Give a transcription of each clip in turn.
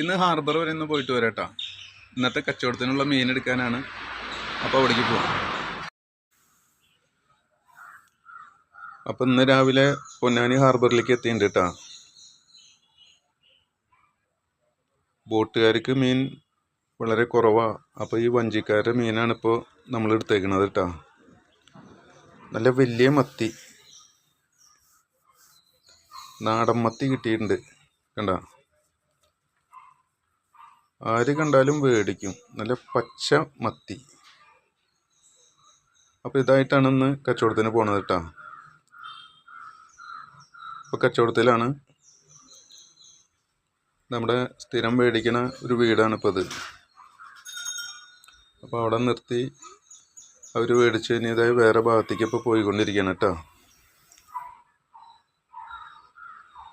ഇന്ന് ഹാർബർ വരെ ഒന്ന് പോയിട്ട് വരാട്ടോ. ഇന്നത്തെ കച്ചവടത്തിനുള്ള മീൻ എടുക്കാനാണ്. അപ്പോൾ അവിടേക്ക് പോവാം. അപ്പം ഇന്ന് രാവിലെ പൊന്നാനി ഹാർബറിലേക്ക് എത്തിയിട്ടുണ്ട് കേട്ടോ. ബോട്ടുകാർക്ക് മീൻ വളരെ കുറവാണ് അപ്പോൾ ഈ വഞ്ചിക്കാരുടെ മീനാണ് ഇപ്പോൾ നമ്മൾ എടുത്തേക്കണത് കേട്ടോ. നല്ല വലിയ മത്തി. നാടൻ മത്തി കിട്ടിയിട്ടുണ്ട്. കണ്ട? ആര് കണ്ടാലും വേടിക്കും. നല്ല പച്ച മത്തി. അപ്പോൾ ഇതായിട്ടാണ് ഇന്ന് കച്ചവടത്തിന് പോണത് കേട്ടോ. അപ്പൊ കച്ചവടത്തിലാണ് നമ്മുടെ സ്ഥിരം മേടിക്കണ ഒരു വീടാണ് ഇപ്പോൾ ഇത്. അപ്പോൾ അവിടെ നിർത്തി അവർ മേടിച്ച് കഴിഞ്ഞതായി വേറെ ഭാഗത്തേക്ക് ഇപ്പോൾ പോയിക്കൊണ്ടിരിക്കുകയാണ് കേട്ടോ.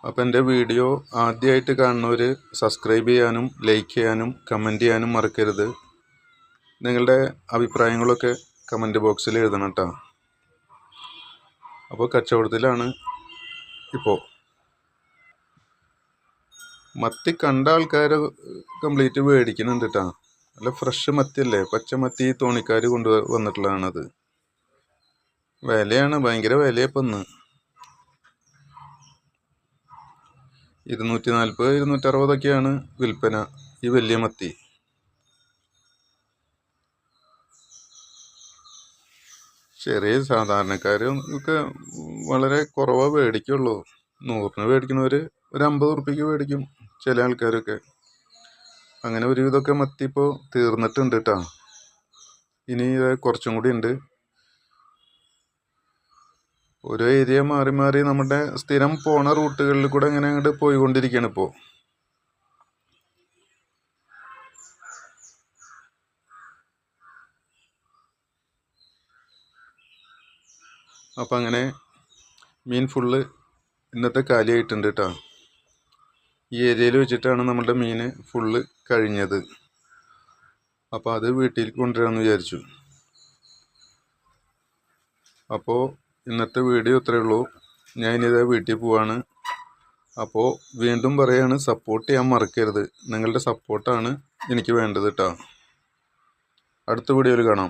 അപ്പോൾ എന്റെ വീഡിയോ ആദ്യമായിട്ട് കാണുന്നവർ സബ്സ്ക്രൈബ് ചെയ്യാനും ലൈക്ക് ചെയ്യാനും കമന്റ് ചെയ്യാനും മറക്കരുത്. നിങ്ങളുടെ അഭിപ്രായങ്ങളൊക്കെ കമന്റ് ബോക്സിൽ എഴുതണം കേട്ടോ അപ്പോൾ കച്ചവടത്തിലാണ് ഇപ്പോൾ മത്തി കണ്ട ആൾക്കാർ കംപ്ലീറ്റ് മേടിക്കുന്നുണ്ട് കേട്ടോ നല്ല ഫ്രഷ് മത്തിയല്ലേ? പച്ച മത്തി തോണിക്കാർ കൊണ്ട് വന്നിട്ടുള്ളതാണത്. വിലയാണ് ഭയങ്കര വിലയപ്പം ഇന്ന്. ഇരുന്നൂറ്റി നാൽപ്പത് ഇരുന്നൂറ്ററുപതൊക്കെയാണ് വിൽപ്പന ഈ വലിയ മത്തി. ചെറിയ സാധാരണക്കാരൊക്കെ വളരെ കുറവാ മേടിക്കുള്ളൂ. നൂറിന് മേടിക്കുന്നവർ ഒരു അമ്പത് ഉറുപ്പിക്ക് മേടിക്കും ചില ആൾക്കാരൊക്കെ. അങ്ങനെ ഒരുവിധമൊക്കെ മത്തി ഇപ്പോൾ തീർന്നിട്ടുണ്ട് കേട്ടോ ഇനി കുറച്ചും കൂടി ഉണ്ട്. ഓരോ ഏരിയ മാറി മാറി നമ്മുടെ സ്ഥിരം പോണ റൂട്ടുകളിൽ കൂടെ ഇങ്ങനെ അങ്ങോട്ട് പോയിക്കൊണ്ടിരിക്കുകയാണ് ഇപ്പോൾ അപ്പം അങ്ങനെ മീൻ ഫുള്ള് ഇന്നത്തെ കാലിയായിട്ടുണ്ട് കേട്ടോ ഈ ഏരിയയിൽ വെച്ചിട്ടാണ് നമ്മുടെ മീൻ ഫുള്ള് കഴിഞ്ഞത്. അപ്പോൾ അത് വീട്ടിൽ കൊണ്ടുവരാമെന്ന് വിചാരിച്ചു. അപ്പോൾ ഇന്നത്തെ വീഡിയോ ഇത്രയേ ഉള്ളൂ. ഞാൻ ഇനിതാ വീട്ടിൽ പോവാണ്. അപ്പോൾ വീണ്ടും പറയാണ് സപ്പോർട്ട് ചെയ്യാൻ മറക്കരുത്. നിങ്ങളുടെ സപ്പോർട്ടാണ് എനിക്ക് വേണ്ടത് കേട്ടോ അടുത്ത വീഡിയോയിൽ കാണാം.